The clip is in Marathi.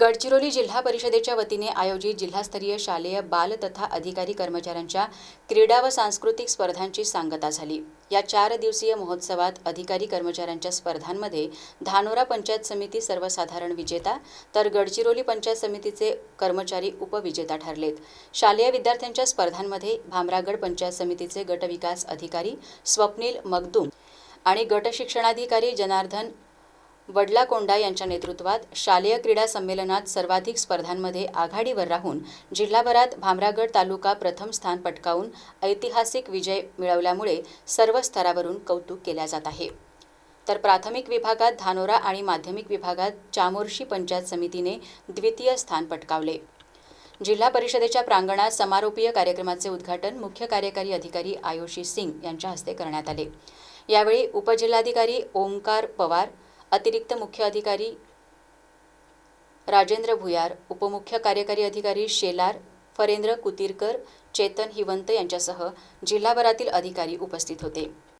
गडचिरोली जिल्हा परिषदेच्या वतीने आयोजित जिल्हास्तरीय शालेय बाल तथा अधिकारी कर्मचाऱ्यांच्या क्रीडा व सांस्कृतिक स्पर्धांची सांगता झाली. या चार दिवसीय महोत्सवात अधिकारी कर्मचाऱ्यांच्या स्पर्धांमध्ये धानोरा पंचायत समिती सर्वसाधारण विजेता तर गडचिरोली पंचायत समितीचे कर्मचारी उपविजेता ठरलेत. शालेय विद्यार्थ्यांच्या स्पर्धांमध्ये भामरागड पंचायत समितीचे गटविकास अधिकारी स्वप्नील मगदूम आणि गटशिक्षणाधिकारी जनार्दन वडलाकोंडा यांच्या नेतृत्वात शालेय क्रीडा संमेलनात सर्वाधिक स्पर्धांमध्ये आघाडीवर राहून जिल्हाभरात भामरागड तालुका प्रथम स्थान पटकावून ऐतिहासिक विजय मिळवल्यामुळे सर्व स्तरावरून कौतुक केल्या जात आहे. तर प्राथमिक विभागात धानोरा आणि माध्यमिक विभागात चामोर्शी पंचायत समितीने द्वितीय स्थान पटकावले. जिल्हा परिषदेच्या प्रांगणात समारोपीय कार्यक्रमाचे उद्घाटन मुख्य कार्यकारी अधिकारी आयुषी सिंग यांच्या हस्ते करण्यात आले. यावेळी उपजिल्हाधिकारी ओंकार पवार अतिरिक्त मुख्य अधिकारी राजेंद्र भुयार उपमुख्य कार्यकारी अधिकारी शेलार फरेंद्र कुतीरकर चेतन हिवंत यांच्यासह जिल्हाभरातील अधिकारी उपस्थित होते.